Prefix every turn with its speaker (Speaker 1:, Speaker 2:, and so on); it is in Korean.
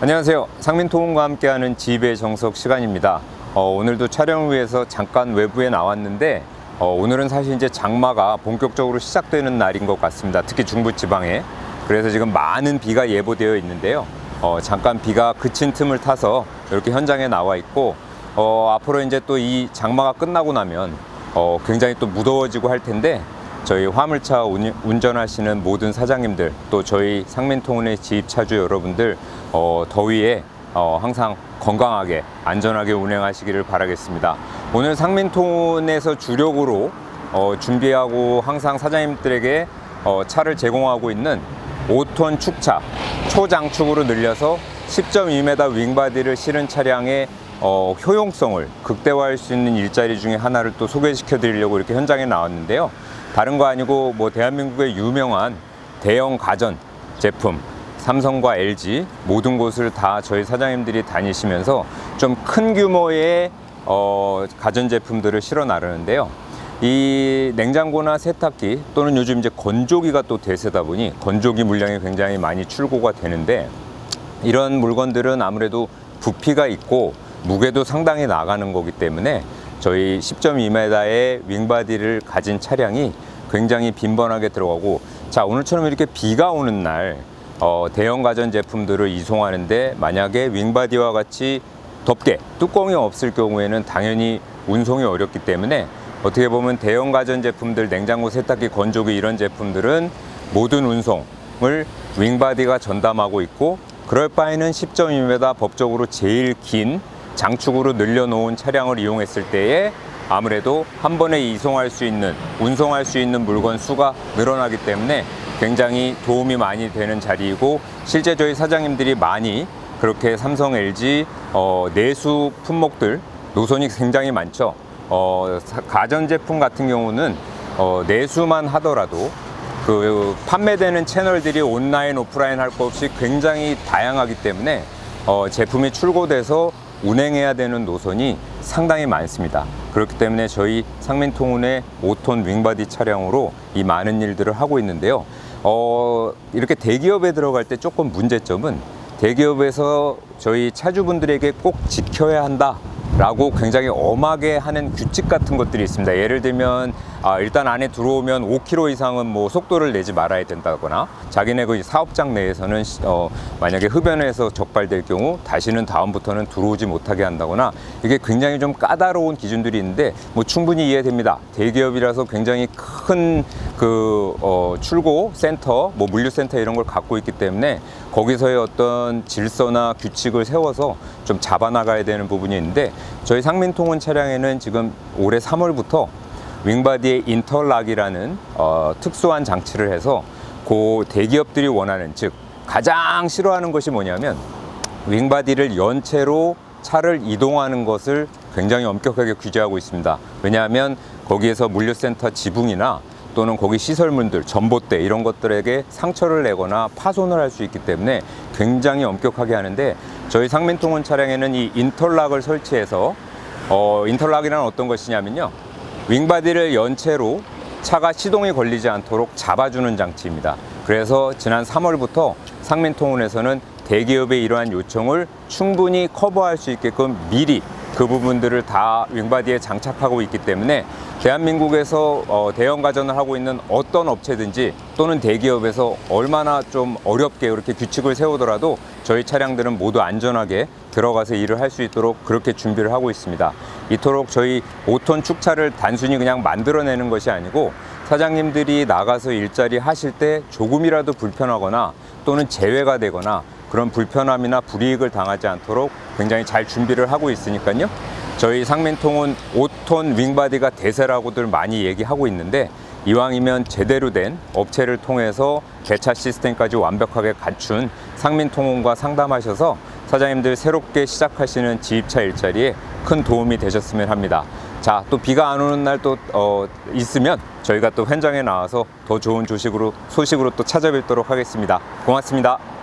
Speaker 1: 안녕하세요. 상민통운과 함께하는 지배 정석 시간입니다. 어, 오늘도 촬영을 위해서 잠깐 외부에 나왔는데 어, 오늘은 사실 이제 장마가 본격적으로 시작되는 날인 것 같습니다. 특히 중부 지방에 그래서 지금 많은 비가 예보되어 있는데요. 어, 잠깐 비가 그친 틈을 타서 이렇게 현장에 나와 있고 어, 앞으로 이제 또 이 장마가 끝나고 나면 어, 굉장히 또 무더워지고 할 텐데 저희 화물차 운- 운전하시는 모든 사장님들 또 저희 상민통운의 지입차주 여러분들 어, 더위에 어, 항상 건강하게 안전하게 운행하시기를 바라겠습니다. 오늘 상민통운에서 주력으로 어, 준비하고 항상 사장님들에게 어, 차를 제공하고 있는 5톤 축차 초장축으로 늘려서 10.2m 윙바디를 실은 차량의 어, 효용성을 극대화할 수 있는 일자리 중에 하나를 또 소개시켜 드리려고 이렇게 현장에 나왔는데요. 다른 거 아니고 뭐 대한민국의 유명한 대형 가전 제품 삼성과 LG 모든 곳을 다 저희 사장님들이 다니시면서 좀 큰 규모의 어, 가전 제품들을 실어 나르는데요. 이 냉장고나 세탁기 또는 요즘 이제 건조기가 또 대세다 보니 건조기 물량이 굉장히 많이 출고가 되는데 이런 물건들은 아무래도 부피가 있고 무게도 상당히 나가는 거기 때문에 저희 10.2m의 윙바디를 가진 차량이 굉장히 빈번하게 들어가고 자 오늘처럼 이렇게 비가 오는 날 어, 대형 가전 제품들을 이송하는데 만약에 윙바디와 같이 덮개 뚜껑이 없을 경우에는 당연히 운송이 어렵기 때문에 어떻게 보면 대형 가전 제품들 냉장고 세탁기 건조기 이런 제품들은 모든 운송을 윙바디가 전담하고 있고 그럴 바에는 10.2m 법적으로 제일 긴 장축으로 늘려놓은 차량을 이용했을 때에 아무래도 한 번에 이송할 수 있는 운송할 수 있는 물건 수가 늘어나기 때문에 굉장히 도움이 많이 되는 자리이고 실제 저희 사장님들이 많이 그렇게 삼성, LG 어, 내수 품목들 노선이 굉장히 많죠. 어, 사- 가전제품 같은 경우는 어, 내수만 하더라도 그 판매되는 채널들이 온라인, 오프라인 할 것 없이 굉장히 다양하기 때문에 어, 제품이 출고돼서 운행해야 되는 노선이 상당히 많습니다. 그렇기 때문에 저희 상민통운의 5톤 윙바디 차량으로 이 많은 일들을 하고 있는데요. 어, 이렇게 대기업에 들어갈 때 조금 문제점은 대기업에서 저희 차주분들에게 꼭 지켜야 한다. 라고 굉장히 엄하게 하는 규칙 같은 것들이 있습니다. 예를 들면 아, 일단 안에 들어오면 5km 이상은 뭐 속도를 내지 말아야 된다거나 자기네 그 사업장 내에서는 시- 어, 만약에 흡연해서 적발될 경우 다시는 다음부터는 들어오지 못하게 한다거나 이게 굉장히 좀 까다로운 기준들이 있는데 뭐 충분히 이해됩니다. 대기업이라서 굉장히 큰 그 어, 출고 센터, 뭐 물류 센터 이런 걸 갖고 있기 때문에 거기서의 어떤 질서나 규칙을 세워서 좀 잡아나가야 되는 부분이 있는데 저희 상민통운 차량에는 지금 올해 3월부터 윙바디의 인터락이라는 어, 특수한 장치를 해서 그 대기업들이 원하는 즉 가장 싫어하는 것이 뭐냐면 윙바디를 연체로 차를 이동하는 것을 굉장히 엄격하게 규제하고 있습니다. 왜냐하면 거기에서 물류센터 지붕이나 또는 거기 시설물들, 전봇대 이런 것들에게 상처를 내거나 파손을 할 수 있기 때문에 굉장히 엄격하게 하는데 저희 상민통운 차량에는 이 인터락을 설치해서 어, 인터락이란 어떤 것이냐면요. 윙바디를 연체로 차가 시동이 걸리지 않도록 잡아주는 장치입니다. 그래서 지난 3월부터 상민통운에서는 대기업의 이러한 요청을 충분히 커버할 수 있게끔 미리 그 부분들을 다 윙바디에 장착하고 있기 때문에 대한민국에서 어, 대형 가전을 하고 있는 어떤 업체든지 또는 대기업에서 얼마나 좀 어렵게 이렇게 규칙을 세우더라도 저희 차량들은 모두 안전하게 들어가서 일을 할 수 있도록 그렇게 준비를 하고 있습니다. 이토록 저희 5톤 축차를 단순히 그냥 만들어내는 것이 아니고 사장님들이 나가서 일자리 하실 때 조금이라도 불편하거나 또는 제외가 되거나 그런 불편함이나 불이익을 당하지 않도록 굉장히 잘 준비를 하고 있으니까요. 저희 상민통은 5톤 윙바디가 대세라고들 많이 얘기하고 있는데 이왕이면 제대로 된 업체를 통해서 배차 시스템까지 완벽하게 갖춘 상민통운과 상담하셔서 사장님들 새롭게 시작하시는 지입차 일자리에 큰 도움이 되셨으면 합니다. 자, 또 비가 안 오는 날또 어, 있으면 저희가 또 현장에 나와서 더 좋은 조식으로 소식으로 또 찾아뵙도록 하겠습니다. 고맙습니다.